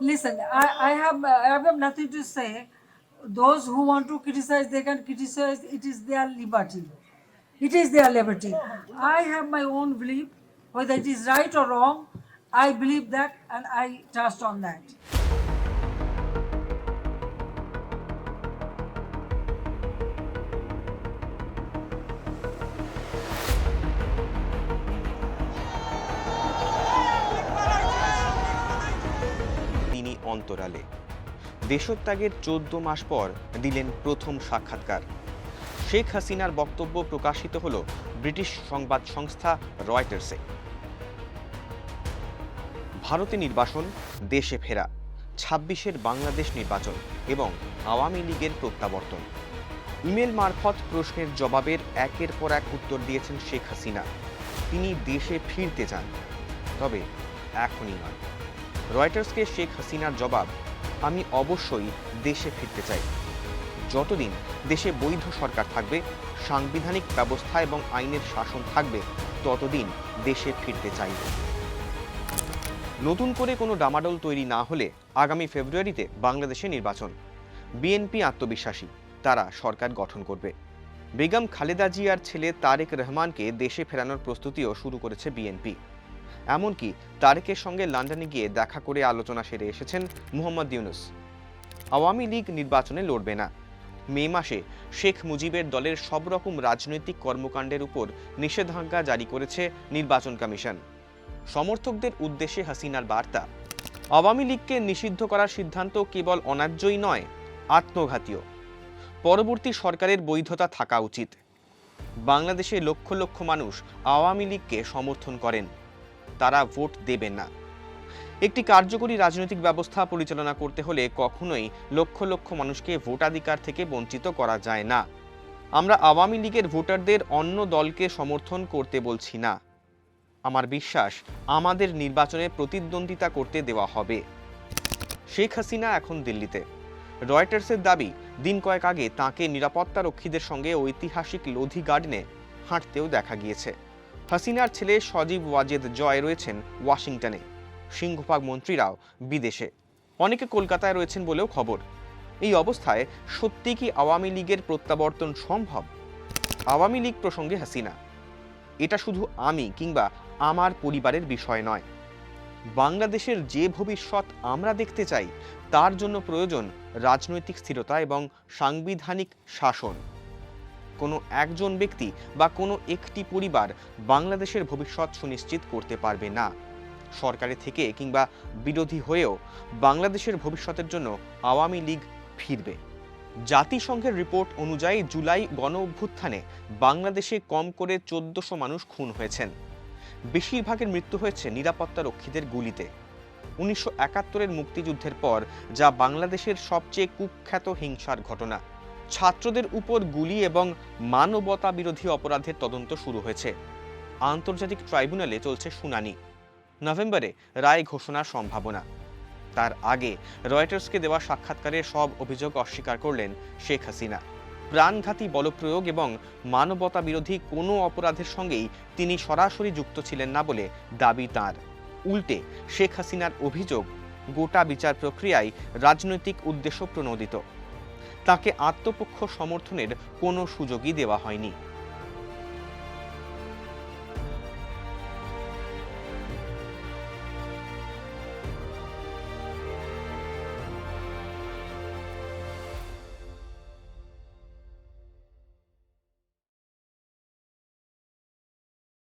Listen, I, I have uh, I have nothing to say. Those who want to criticize, they can criticize. It is their liberty. It is their liberty. I have my own belief, whether it is right or wrong. I believe that, and I trust on that. অন্তরালে। দেশত্যাগের চোদ্দ মাস পর দিলেন প্রথম সাক্ষাৎকার। শেখ হাসিনার বক্তব্য প্রকাশিত হল ব্রিটিশ সংবাদ সংস্থা রয়টার্সে। ভারতে নির্বাসন, দেশে ফেরা, ছাব্বিশের বাংলাদেশ নির্বাচন এবং আওয়ামী লীগের প্রত্যাবর্তন। ইমেল মারফত প্রশ্নের জবাবের একের পর এক উত্তর দিয়েছেন শেখ হাসিনা। তিনি দেশে ফিরতে চান, তবে এখনই নয়। রয়টার্সকে শেখ হাসিনার জবাব, আমি অবশ্যই দেশে ফিরতে চাই। যতদিন দেশে বৈধ সরকার থাকবে, সাংবিধানিক ব্যবস্থা এবং আইনের শাসন থাকবে, ততদিন দেশে ফিরতে চাইব নতুন করে কোনো ডামাডোল তৈরি না হলে আগামী ফেব্রুয়ারিতে বাংলাদেশে নির্বাচন। বিএনপি আত্মবিশ্বাসী, তারা সরকার গঠন করবে। বেগম খালেদা জিয়ার ছেলে তারেক রহমানকে দেশে ফেরানোর প্রস্তুতিও শুরু করেছে বিএনপি। এমনকি তারেকের সঙ্গে লন্ডনে গিয়ে দেখা করে আলোচনা সেরে এসেছেন মুহম্মদ ইউনুস। আওয়ামী লীগ নির্বাচনে লড়বে না। মে মাসে শেখ মুজিবের দলের সব রকম রাজনৈতিক কর্মকাণ্ডের উপর নিষেধাজ্ঞা জারি করেছে নির্বাচন কমিশন। সমর্থকদের উদ্দেশ্যে হাসিনার বার্তা, আওয়ামী লীগকে নিষিদ্ধ করার সিদ্ধান্ত কেবল অন্যায্যই নয় আত্মঘাতীয় পরবর্তী সরকারের বৈধতা থাকা উচিত। বাংলাদেশে লক্ষ লক্ষ মানুষ আওয়ামী লীগকে সমর্থন করেন। তারা ভোট দেবেন না। একটি কার্যকরী রাজনৈতিক ব্যবস্থা পরিচালনা করতে হলে কখনোই লক্ষ লক্ষ মানুষকে ভোটাধিকার থেকে বঞ্চিত করা যায় না। আমরা আওয়ামী লীগের ভোটারদের অন্য দলকে সমর্থন করতে বলছি না। আমার বিশ্বাস, আমাদের নির্বাচনে প্রতিদ্বন্দ্বিতা করতে দেওয়া হবে। শেখ হাসিনা এখন দিল্লিতে। রয়টার্সের দাবি, দিন কয়েক আগে তাঁকে নিরাপত্তা রক্ষীদের সঙ্গে ঐতিহাসিক লোধি গার্ডেনে হাঁটতেও দেখা গিয়েছে। হাসিনার ছেলে সজীব ওয়াজেদ জয় রয়েছেন ওয়াশিংটনে। সিংহভাগ মন্ত্রীরাও বিদেশে। অনেকে কলকাতায় রয়েছেন বলেও খবর। এই অবস্থায় সত্যি কি আওয়ামী লীগের প্রত্যাবর্তন সম্ভব? আওয়ামী লীগ প্রসঙ্গে হাসিনা। এটা শুধু আমি কিংবা আমার পরিবারের বিষয় নয়। বাংলাদেশের যে ভবিষ্যৎ আমরা দেখতে চাই, তার জন্য প্রয়োজন রাজনৈতিক স্থিরতা এবং সাংবিধানিক শাসন। কোনো একজন ব্যক্তি বা কোনো একটি পরিবার বাংলাদেশের ভবিষ্যৎ সুনিশ্চিত করতে পারবে না। সরকারে থেকে কিংবা বিরোধী হয়েও বাংলাদেশের ভবিষ্যতের জন্য আওয়ামী লীগ ফিরবে। জাতিসংঘের রিপোর্ট অনুযায়ী জুলাই গণ অভ্যুত্থানে বাংলাদেশে কম করে চোদ্দশো মানুষ খুন হয়েছেন। বেশিরভাগের মৃত্যু হয়েছে নিরাপত্তা রক্ষীদের গুলিতে। উনিশশো একাত্তরের মুক্তিযুদ্ধের পর যা বাংলাদেশের সবচেয়ে কুখ্যাত হিংসার ঘটনা। ছাত্রদের উপর গুলি এবং মানবতা বিরোধী অপরাধের তদন্ত শুরু হয়েছে। আন্তর্জাতিক ট্রাইব্যুনালে চলছে শুনানি। নভেম্বরে রায় ঘোষণার সম্ভাবনা। তার আগে রয়টার্সকে দেওয়া সাক্ষাৎকারে সব অভিযোগ অস্বীকার করলেন শেখ হাসিনা। প্রাণঘাতী বলপ্রয়োগ এবং মানবতা বিরোধী কোনো অপরাধের সঙ্গেই তিনি সরাসরি যুক্ত ছিলেন না বলে দাবি তার। উল্টে শেখ হাসিনার অভিযোগ গোটা বিচার প্রক্রিয়ায় রাজনৈতিক উদ্দেশ্য প্রণোদিত। তাকে আত্মপক্ষ সমর্থনের কোনো সুযোগই দেওয়া হয়নি।